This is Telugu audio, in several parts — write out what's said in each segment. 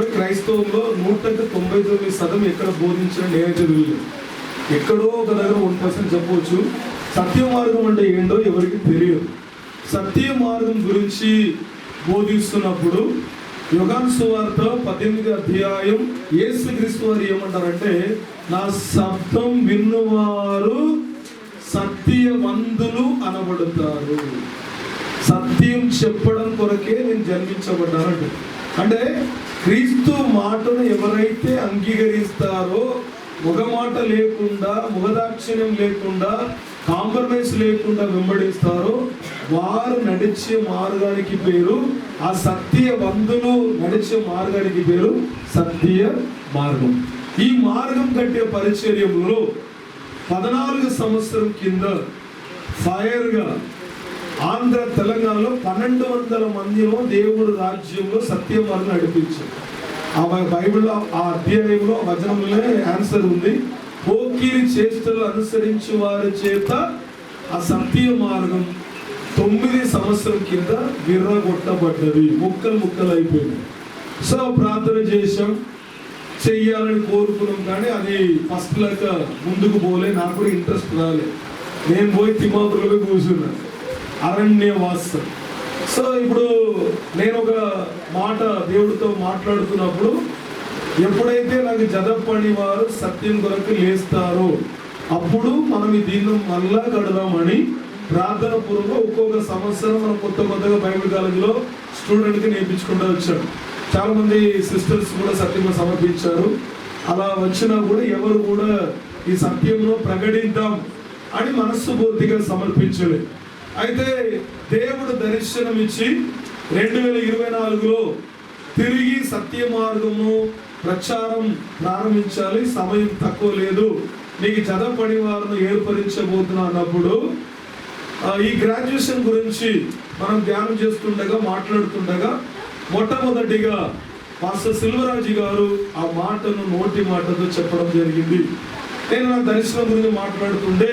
క్రైస్తవంలో నూటకి తొంభై తొమ్మిది శాతం ఎక్కడ బోధించిన నేనైతే వీళ్ళు ఎక్కడో ఒక దగ్గర వన్ పర్సెంట్ చెప్పవచ్చు. సత్య మార్గం అంటే ఏంటో ఎవరికి తెలియదు. సత్య మార్గం గురించి బోధిస్తున్నప్పుడు యుగాన్ సువార్త పద్దెనిమిది అధ్యాయం ఏసు క్రీస్తు వారు ఏమంటారంటే నా శబ్దం విన్నవారు సత్యవంతులు అనబడతారు. సత్యం చెప్పడం కొరకే నేను జన్మించబడ్డానంటే అంటే క్రీస్తు మాటను ఎవరైతే అంగీకరిస్తారో ముఖమాట లేకుండా ముఖదాక్షిణ్యం లేకుండా కాంప్రమైజ్ లేకుండా వెంబడిస్తారో వారు నడిచే మార్గానికి పేరు ఆ సత్యవంతులు నడిచే మార్గానికి పేరు సత్య మార్గం. ఈ మార్గం కట్టే పరిచర్యంలో పద్నాలుగు సంవత్సరం కింద ఫైర్గా ఆంధ్ర తెలంగాణలో పన్నెండు వందల మందిలో దేవుడు రాజ్యంలో సత్యమార్గం నడిపించారు ఆ బైబిల్లో ఆ అధ్యాయంలో ఆ వచనంలో ఆన్సర్ ఉంది. పోకిరి చేష్టలు అనుసరించి వారి చేత ఆ సత్య మార్గం తొమ్మిది సంవత్సరం కింద విర్రగొట్టబడ్డది ముక్కలు ముక్కలు అయిపోయింది సో ప్రార్థన చేశాం. చెయ్యాలని కోరుకున్నాం కానీ అది ఫస్ట్ లెక్క ముందుకు పోలే. నాకు కూడా ఇంట్రెస్ట్ రాలే. నేను పోయి తిమాపురలో కూర్చున్నాను అరణ్యవాసం. సో ఇప్పుడు నేను ఒక మాట దేవుడితో మాట్లాడుతున్నప్పుడు ఎప్పుడైతే నాకు జదపని వారు సత్యం కొరకు లేస్తారో అప్పుడు మనం దీన్ని మళ్ళా కడదామని ప్రార్థన పూర్వక ఒక్కొక్క సంవత్సరం మనం కొత్త కొత్తగా బైబిల్ కాలేజీలో స్టూడెంట్కి నేర్పించుకుంటూ వచ్చాం. చాలామంది సిస్టర్స్ కూడా సత్యంలో సమర్పించారు. అలా వచ్చినా కూడా ఎవరు కూడా ఈ సత్యంలో ప్రకటిద్దాం అని మనస్సు పూర్తిగా సమర్పించలేదు. అయితే దేవుడు దర్శనం ఇచ్చి రెండు వేల ఇరవై నాలుగులో తిరిగి సత్య మార్గము ప్రచారం ప్రారంభించాలి. సమయం తక్కువ లేదు. నీకు చదవపడి వారిని ఏర్పరించబోతున్నా అన్నప్పుడు ఈ గ్రాడ్యుయేషన్ గురించి మనం ధ్యానం చేస్తుండగా మాట్లాడుతుండగా మొట్టమొదటిగా మాస్టర్ సిల్వరాజు గారు ఆ మాటను నోటి మాటతో చెప్పడం జరిగింది. నేను నా దర్శనం గురించి మాట్లాడుతుండే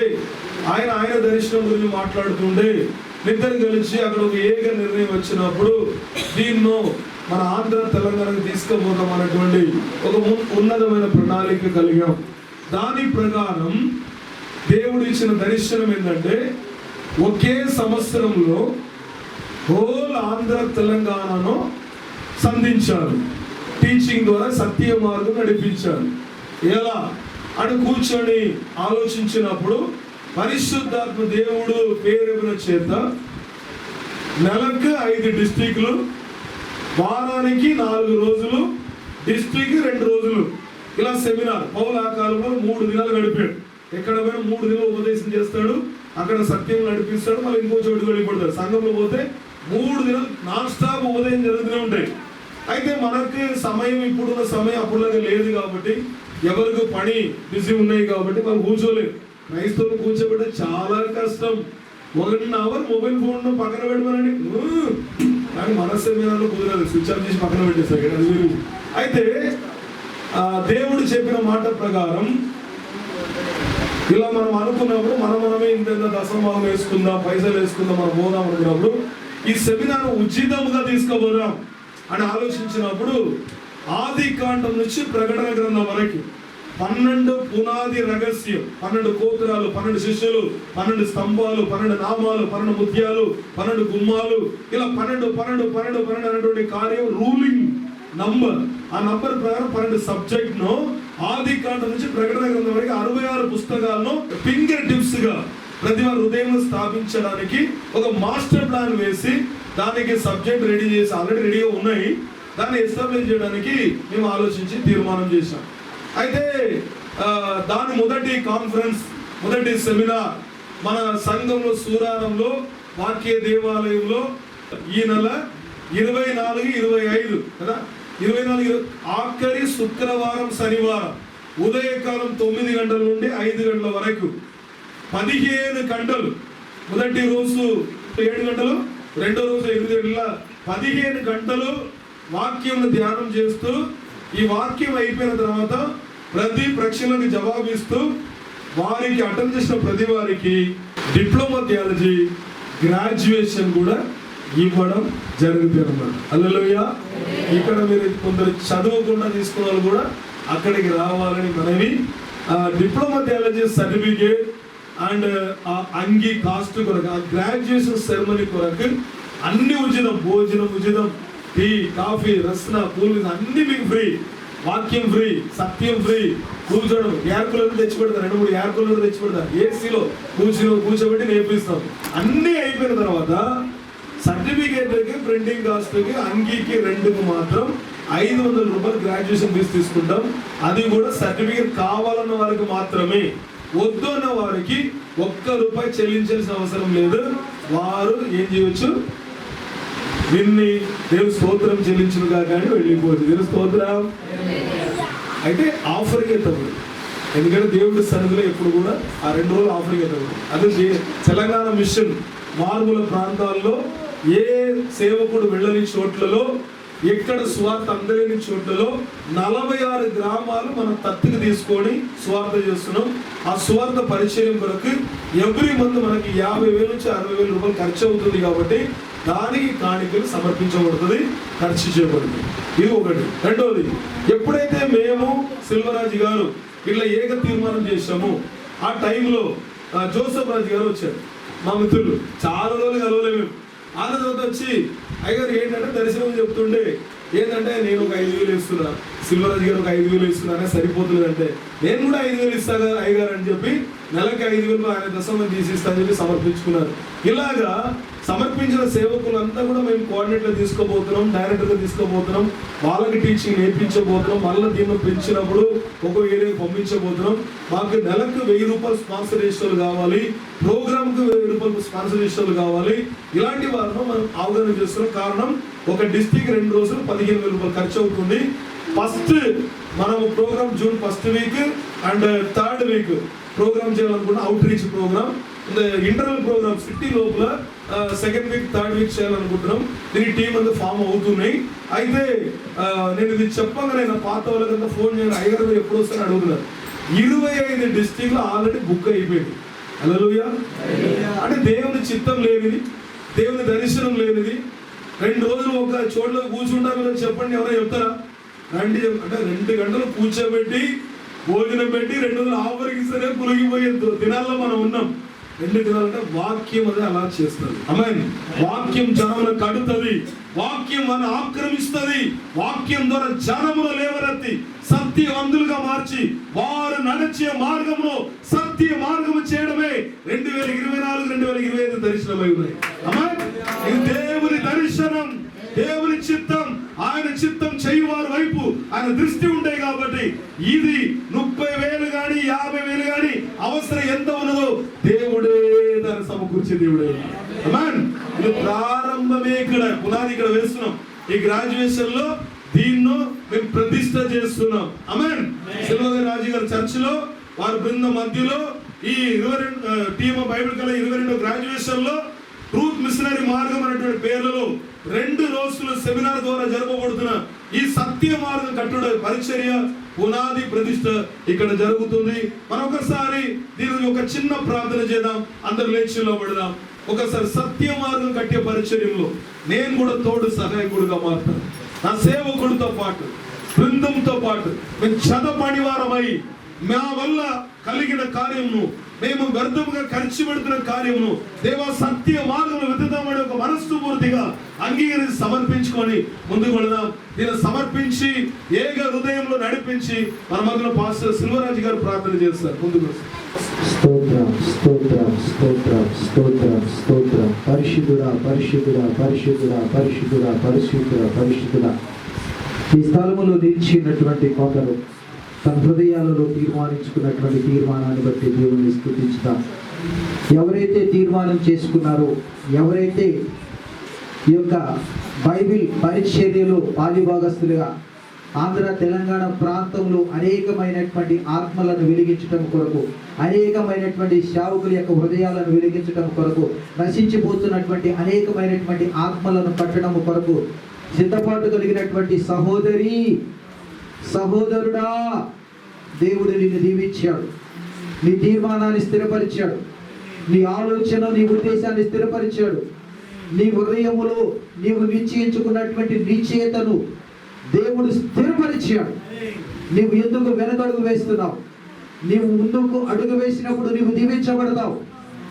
ఆయన ఆయన దర్శనం గురించి మాట్లాడుతుండే నిద్ర కలిసి అక్కడ ఒక ఏక నిర్ణయం వచ్చినప్పుడు దీన్నో మన ఆంధ్ర తెలంగాణకు తీసుకుపోతాం అనేటువంటి ఒక ము- ఉన్నతమైన ప్రణాళిక కలిగాం. దాని ప్రకారం దేవుడు ఇచ్చిన దర్శనం ఏంటంటే ఒకే సంవత్సరంలో హోల్ ఆంధ్ర తెలంగాణను సంధించారు. టీచింగ్ ద్వారా సత్య మార్గం నడిపించారు. ఎలా? అని కూర్చొని ఆలోచించినప్పుడు పరిశుద్ధాత్మ దేవుడు పేరున చేత నెలకు ఐదు డిస్టిక్లు వారానికి నాలుగు రోజులు డిస్ట్రిక్ట్ రెండు రోజులు. ఇలా సెమినార్. పౌల కాలంలో మూడు దినాలు గడిపాడు ఎక్కడ పోయినా మూడు దినాలు ఉపదేశం చేస్తాడు అక్కడ సత్యం నడిపిస్తాడు మళ్ళీ ఇంకో చోటు వెళ్ళిపోతాడు సంఘంలో పోతే మూడు దినాలు నాన్ స్టాప్ ఉదయం జరుగుతూనే ఉంటాయి. అయితే మనకి సమయం ఇప్పుడున్న సమయం అప్పుడులాగా లేదు కాబట్టి ఎవరికి పని బిజీ ఉన్నాయి కాబట్టి మనం కూర్చోలేదు క్రైస్తవులు కూర్చోబెట్టడం చాలా కష్టం. వన్ అవర్ మొబైల్ ఫోన్ పక్కన పెట్టమనండి కానీ మన కుదరదు. స్విచ్ ఆఫ్ చేసి పక్కన పెట్టేస్తారు అది అయితే దేవుడు చెప్పిన మాట ప్రకారం ఇలా మనం అనుకున్నప్పుడు మనం మనమే ఇంత ఇంత వేసుకుందాం పైసలు వేసుకుందాం మనం పోదాం అనుకున్నప్పుడు ఈ సెమినార్ ఉచితంగా తీసుకుపోదాం అని ఆలోచించినప్పుడు ఆది కాండం నుంచి ప్రకటన గ్రంథం వరకు పన్నెండు పునాది రహస్యం పన్నెండు కోతురాలు పన్నెండు శిష్యులు పన్నెండు స్తంభాలు పన్నెండు నామాలు పన్నెండు ముత్యాలు పన్నెండు గుమ్మాలు. ఇలా పన్నెండు పన్నెండు పన్నెండు పన్నెండు అనేటువంటి కార్యం రూలింగ్ నంబర్ ఆ నంబర్ ప్రకారం పన్నెండు సబ్జెక్ట్ను ఆది కాండం నుంచి ప్రకటన గ్రంథం వరకు అరవై ఆరు పుస్తకాలను ఫింగర్ టిప్స్గా ప్రతి వారి హృదయం స్థాపించడానికి ఒక మాస్టర్ ప్లాన్ వేసి దానికి సబ్జెక్ట్ రెడీ చేసి ఆల్రెడీ రెడీగా ఉన్నాయి. దాన్ని ఎస్టాబ్లిష్ చేయడానికి మేము ఆలోచించి తీర్మానం చేశాం. అయితే దాని మొదటి కాన్ఫరెన్స్ మొదటి సెమినార్ మన సంఘంలో సూరారంలో వాక్య దేవాలయంలో ఈ నెల ఇరవై నాలుగు ఇరవై ఐదు కదా? ఇరవై నాలుగు ఆఖరి శుక్రవారం శనివారం ఉదయకాలం తొమ్మిది గంటల నుండి ఐదు గంటల వరకు పదిహేను గంటలు. మొదటి రోజు ఏడు గంటలు రెండో రోజు ఎనిమిది గంటల. పదిహేను గంటలు వాక్యం ధ్యానం చేస్తూ ఈ వాక్యం అయిపోయిన తర్వాత ప్రతి ప్రశ్నలకు జవాబిస్తూ వారికి అటెండ్ చేసిన ప్రతి వారికి డిప్లొమా థియాలజీ గ్రాడ్యుయేషన్ కూడా ఇవ్వడం జరుగుతుంది అన్నమాట. అల్లలోయ ఇక్కడ మీరు కొందరు చదవకుండా తీసుకున్న వాళ్ళు కూడా అక్కడికి రావాలని మనవి. డిప్లొమా థియాలజీ సర్టిఫికేట్ అండ్ ఆ అంగీ కాస్ట్ కొరకు ఆ గ్రాడ్యుయేషన్ సెరమనీ కొరకు అన్ని ఉచితం భోజనం ఉచితం. టీ కాఫీ రసన పూలు అన్ని మీకు ఫ్రీ. వాక్యం ఫ్రీ సత్యం ఫ్రీ. కూర్చోడం. ఎయిర్ కూలర్ తెచ్చి పెడతారు రెండు మూడు ఎయిర్ కూలర్ తెచ్చి పెడతారు ఏసీలో కూర్చొని కూర్చోబెట్టి నేర్పిస్తాం. అన్నీ అయిపోయిన తర్వాత సర్టిఫికేట్లకి ప్రింటింగ్ కాస్ట్కి అంగీకి రెండుకి మాత్రం ఐదు వందల రూపాయలు గ్రాడ్యుయేషన్ ఫీజు తీసుకుంటాం. అది కూడా సర్టిఫికేట్ కావాలన్న వారికి మాత్రమే. వద్దు అన్న వారికి ఒక్క రూపాయి చెల్లించాల్సిన అవసరం లేదు. వారు ఏం చేయొచ్చు? దీన్ని దేవుని స్తోత్రం చెల్లించుగా కానీ వెళ్ళిపోవచ్చు దేవుని స్తోత్రం? అయితే ఆఫరింగ్ తప్పుడు ఎందుకంటే దేవుడి సన్నిధిలో ఎప్పుడు కూడా ఆ రెండు రోజులు ఆఫరింగ్ అవుతుంది అదే తెలంగాణ మిషన్ మారుమూల ప్రాంతాల్లో ఏ సేవకుడు వెళ్ళని చోట్లలో ఎక్కడ స్వార్థ అందలేని చోట్లలో నలభై ఆరు గ్రామాలు మనం తత్తికి తీసుకొని స్వార్థ చేస్తున్నాం. ఆ స్వార్థ పరిచయం కొరకు ఎవ్రీ మంత్ మనకి యాభై వేల నుంచి అరవై వేల రూపాయలు ఖర్చు అవుతుంది కాబట్టి దానికి కాணிకలు సమర్పించబడుతుంది ఖర్చు చేయబడుతుంది ఇది ఒకటి. రెండవది ఎప్పుడైతే మేము సిల్వరాజు గారు ఇట్లా ఏక తీర్మానం చేశాము ఆ టైంలో జోసఫ్ రాజు గారు వచ్చారు. మా మిత్రులు. చాలా రోజులు కలవలే మేము. ఆ తర్వాత వచ్చి అయ్యగారు ఏంటంటే దర్శనం చెప్తుండే ఏంటంటే నేను ఒక ఐదు వేలు ఇస్తున్నా సిల్వరాజు గారు ఒక ఐదు వేలు ఇస్తున్నానే సరిపోతుంది అంటే నేను కూడా ఐదు వేలు ఇస్తాను కదా అయ్యగారు అని చెప్పి నెలకి ఐదు వేలు ఆయన దశమని తీసిస్తా అని చెప్పి సమర్పించుకున్నారు. ఇలాగా సమర్పించిన సేవకులంతా కూడా మేము కోఆర్డినేటర్ తీసుకోబోతున్నాం డైరెక్టర్గా తీసుకోబోతున్నాం వాళ్ళకి టీచింగ్ నేర్పించబోతున్నాం మళ్ళీ దీన్ని పెంచినప్పుడు ఒక ఏరియాకి పంపించబోతున్నాం. మాకు నెలకు వెయ్యి రూపాయలు స్పాన్సర్ చేసేవాళ్ళు కావాలి ప్రోగ్రామ్కి వెయ్యి రూపాయలు స్పాన్సర్ చేసేవాళ్ళు కావాలి. ఇలాంటి వారిని మనం అవగాహన చేస్తున్నాం. కారణం ఒక డిస్టిక్ రెండు రోజులు పదిహేను వేల రూపాయలు ఖర్చు అవుతుంది. ఫస్ట్ మనం programme June first week and third week programme చేయాలనుకున్న outreach programme. Internal programme city లోపల సెకండ్ వీక్ థర్డ్ వీక్ చేయాలనుకుంటున్నాం దీని టీం అంతా ఫామ్ అవుతున్నాయి అయితే నేను ఇది చెప్పగానే నా పాత వాళ్ళకంతా ఫోన్ చేయను హైదరాబాద్ ఎప్పుడు వస్తాను అడుగుతున్నారు ఇరవై ఐదు డిస్టిక్లో ఆల్రెడీ బుక్ అయిపోయింది హల్లెలూయా అంటే దేవుని చిత్తం లేనిది దేవుని దర్శనం లేనిది రెండు రోజులు ఒక చోట్ల కూర్చుంటారు కదా చెప్పండి ఎవరో చెప్తారా రండి అంటే రెండు గంటలు కూర్చోబెట్టి భోజనం పెట్టి రెండు రోజులు ఆఫర్కి సరే పులిగిపోయే దినాల్లో మనం ఉన్నాం రెండు వాక్యం అది అలా చేస్తుంది. అమెన్ వాక్యం జనమును కడుతుంది. వాక్యం మన ఆక్రమిస్తుంది. వాక్యం ద్వారా జనమును లేవనెత్తి సత్యవంతులుగా మార్చి వారు నడిచే మార్గంలో సత్య మార్గము చేయడమే రెండు వేల ఇరవై నాలుగు రెండు వేల ఇరవై ఐదు దర్శనమై ఉన్నాయి. అమ్మా ఇది దేవుని దర్శనం. దేవుని చిత్తం. చిత్తం చేయువారి వైపు ఆయన దృష్టి ఉంటాయి కాబట్టి ఇది ముప్పై వేలు గాని యాభై వేలు గాని అవసరం ఎంత ఉన్నదో దేవుడే దాన్ని సమకూర్చే దేవుడే. ఇది ప్రారంభమే ఇక్కడ పునాది ఇక్కడ వేస్తున్నాం. ఈ గ్రాడ్యుయేషన్లో దీన్ని మేము ప్రతిష్ట చేస్తున్నాం. అమెన్ సిల్వర్ రాజు గారి చర్చ్లో వారి బృందం మధ్యలో ఈ ఇరవై రెండు టీమ్ బైబిల్ కల ఇరవై రెండు గ్రాడ్యుయేషన్లో ట్రూత్ మిషనరీ మార్గం అనేటువంటి పేర్లలో రెండు రోజులు సెమినార్ ద్వారా జరపబడుతున్న ఈ సత్య మార్గం కట్టుడ పరిచర్య పునాది ప్రతిష్ట ఇక్కడ జరుగుతుంది. మనం ఒకసారి దీనికి ఒక చిన్న ప్రార్థన చేద్దాం. అందరు లేచిలో పడదాం ఒకసారి సత్య మార్గం కట్టే పరిచర్యంలో నేను కూడా తోడు సహాయకుడుగా మారుతాను. నా సేవకుడితో పాటు బృందంతో పాటు మేము చదపనివారమై మా వల్ల కలిగిన కార్యమును మేము వ్యర్థముగా ఖర్చు పెడుతున్న కార్యమును దేవా సత్య మార్గంలో వెతుదామని ఒక మనస్సు పూర్తిగా అంగీకరించి సమర్పించుకొని ముందుకు వెళదాం. దీన్ని సమర్పించి ఏక హృదయంలో నడిపించి మన మధ్యలో పాస్టర్ సిల్వరాజు గారు ప్రార్థన చేస్తారు. ముందుకు వస్తారు. స్తోత్రం స్తోత్రం స్తోత్రం స్తోత్రం స్తోత్రం. పరిశుద్ధుడా పరిశుద్ధుడా పరిశుద్ధుడా పరిశుద్ధుడా పరిశుద్ధుడా పరిశుద్ధుడా. ఈ స్థలములో నిలిచినటువంటి కొందరు తన హృదయాలలో తీర్మానించుకున్నటువంటి తీర్మానాన్ని బట్టి దేవుని స్థుతించుతాం. ఎవరైతే తీర్మానం చేసుకున్నారో ఎవరైతే ఈ యొక్క బైబిల్ పరిచర్యలో పాలిభాగస్తులుగా ఆంధ్ర తెలంగాణ ప్రాంతంలో అనేకమైనటువంటి ఆత్మలను వెలిగించటం కొరకు అనేకమైనటువంటి సేవకుల యొక్క హృదయాలను వెలిగించటం కొరకు నశించిపోతున్నటువంటి అనేకమైనటువంటి ఆత్మలను పట్టడం కొరకు సిద్ధపాటు కలిగినటువంటి సహోదరి సహోదరుడా దేవుడు నిన్ను దీవించాడు. నీ తీర్మానాన్ని స్థిరపరిచాడు. నీ ఆలోచన నీ ఉద్దేశాన్ని స్థిరపరిచాడు. నీ హృదయములో నీవు నిశ్చయించుకున్నటువంటి నిశ్చయతను దేవుడు స్థిరపరిచాడు. నీవు ఎందుకు వెనకడుగు వేస్తున్నావు? నీవు ముందుకు అడుగు వేసినప్పుడు నీవు దీవించబడతావు.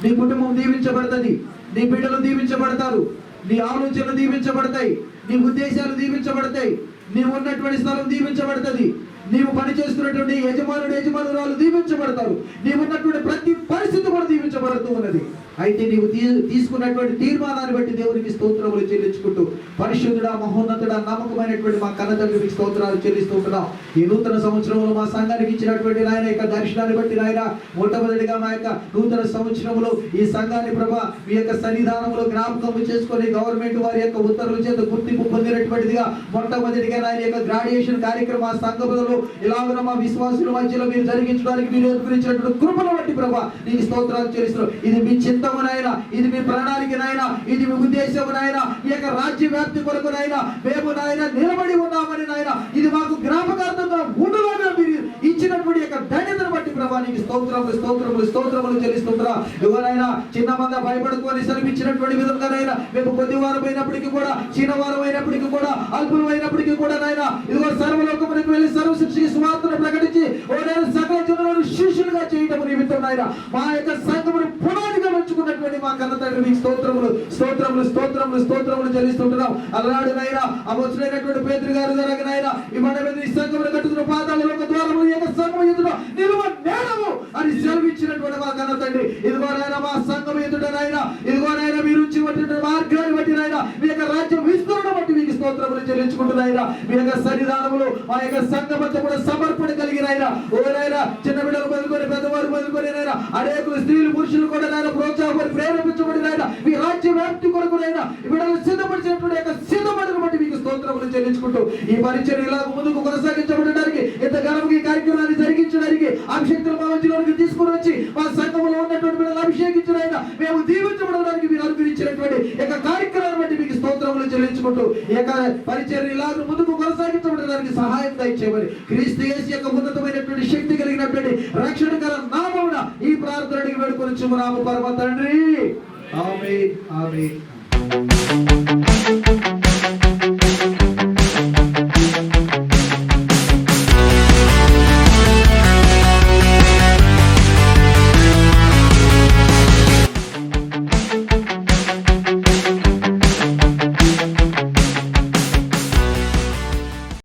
నీ కుటుంబం దీవించబడుతుంది. నీ బిడ్డలు దీవించబడతారు. నీ ఆలోచనలు దీవించబడతాయి. నీ ఉద్దేశాలు దీవించబడతాయి. నీవు ఉన్నటువంటి స్థలం దీవించబడుతుంది. నీవు పని చేస్తున్నటువంటి యజమానుడు యజమానురాలు దీవించబడతారు. నీవు ఉన్నటువంటి ప్రతి పరిస్థితి కూడా దీవించబడుతూ ఉన్నది. అయితే నీవు తీ- తీసుకున్నటువంటి తీర్మానాన్ని బట్టి దేవునికి స్తోత్రములు చెల్లించుకుంటూ పరిశుద్ధుడా మహోన్నతుడా నమ్మకమైనటువంటి మా కన్నతండ్రికి స్తోత్రాలు చెల్లిస్తూ ఉంటున్నాం ఈ నూతన సంవత్సరంలో మా సంఘానికి ఇచ్చినటువంటి నాయన యొక్క దర్శనాన్ని బట్టి నాయన మొట్టమొదటిగా మా యొక్క నూతన సంవత్సరంలో ఈ సంఘాన్ని ప్రభా మీ యొక్క సన్నిధానంలో జ్ఞాపకం చేసుకొని గవర్నమెంట్ వారి యొక్క ఉత్తర్వుల చేత గుర్తింపు పొందినటువంటిదిగా మొట్టమొదటిగా నాయన యొక్క గ్రాడ్యుయేషన్ కార్యక్రమం ఆ సంఘములలో ఇలాగ మా విశ్వాసుల మధ్యలో మీరు జరిగించడానికి మీరు ఎదుర్కొనిచ్చినటువంటి కృపను బట్టి ప్రభా నీకు స్తోత్రాలు చెల్లిస్తున్నాం. ఇది మీ చింతము నాయన. ఇది మీ ప్రణాళిక నాయన. ఇది మీ ఉద్దేశం నాయన. ఈ యొక్క రాజ్య వ్యాప్తి కొరకు నాయన. మేము నాయన నిలబడి ఉన్నామని నాయన. ఇది మాకు జ్ఞాపకార్థంగా ఉండులాగా మీరు ఇచ్చినటువంటి యొక్క ధన్యతను ప్రభా నీకు స్తోత్రములు స్తోత్రములు స్తోత్రములు చెల్లిస్తుంటారా ఎవరైనా చిన్న మంద భయపడుకొని సెలవిచ్చినటువంటి విధంగానైనా మేము కొద్ది వారం అయినప్పటికీ కూడా చిన్న వారం అయినప్పటికీ కూడా అల్పులు అయినప్పటికీ కూడా నాయన ఇదిగో సర్వలోకమునికి వెళ్ళి సర్వశిక్షకి సువార్తను ప్రకటించి ఓ నేను సకల జనులను శిష్యులుగా చేయటం నిమిత్తం నాయన మా యొక్క సంఘమును పునాదిగా ఉంచుకున్నటువంటి మా కన్న తండ్రి మీకు స్తోత్రములు స్తోత్రములు స్తోత్రములు స్తోత్రములు చెల్లిస్తుంటున్నాం. అలనాడు నాయన ఆ వచ్చినటువంటి పేదరి గారు జరగనైనా ఇవాళ మీద ఈ సంఘమును కట్టుకున్న పాదాలలో ఒక ద్వారములు ఈ యొక్క సంఘం ఎదుట నిలువ నేలము అని సెలవిచ్చినటువంటి మా కన్న తండ్రి ఇదిగో నాయన మా సంఘం ఎదుట నాయన ఇదిగో నాయన మీరు ఉంచినటువంటి మార్గాన్ని బట్టి నాయన మీ యొక్క రాజ్యం విస్తరణ బట్టి మీకు స్తోత్రములు చెల్లించుకుంటున్నాయినా మీ యొక్క సన్నిధానములు మా యొక్క సంఘమంతా కూడా సమర్పణ కలిగిన ఆయన ఓ చిన్న బిడ్డలు మొదలుకొని పెద్దవారు మొదలుకొని నాయన అనేక స్త్రీలు పురుషులు కూడా నాయన ప్రోత్సాహం ప్రేరేపించబడి మీ రాజ్య వ్యాప్తి కొరకు నాయన బిడ్డలు సిద్ధపరిచినటువంటి యొక్క సిద్ధపడిన బట్టి మీకు స్తోత్రములు చెల్లించుకుంటూ ఈ పరిచయం ఇలా ముందుకు కొనసాగించబడి ఈ కార్యక్రమాన్ని జరిగించడానికి అభిషేక్తులు మా మధ్యలోకి తీసుకుని వచ్చి మా సంఘంలో ఉన్నటువంటి బిడ్డలు అభిషేకించిన ఆయన మేము దీవించబడడానికి మీరు అనుగ్రహించినటువంటి ఈ యొక్క కార్యక్రమాన్ని బట్టి మీకు స్తోత్రములు చెల్లించుకుంటూ ఈ పరిచయం ఇలా ముందుకు కొనసాగించబడడానికి సహాయం దయచేయమని క్రీస్తు యేసు యొక్క ఉన్నతమైనటువంటి శక్తి కలిగినటువంటి రక్షణకర నామమున ఈ ప్రార్థనకి వేడుకొని చుమరాము పరమ తండ్రి. ఆమె ఆమె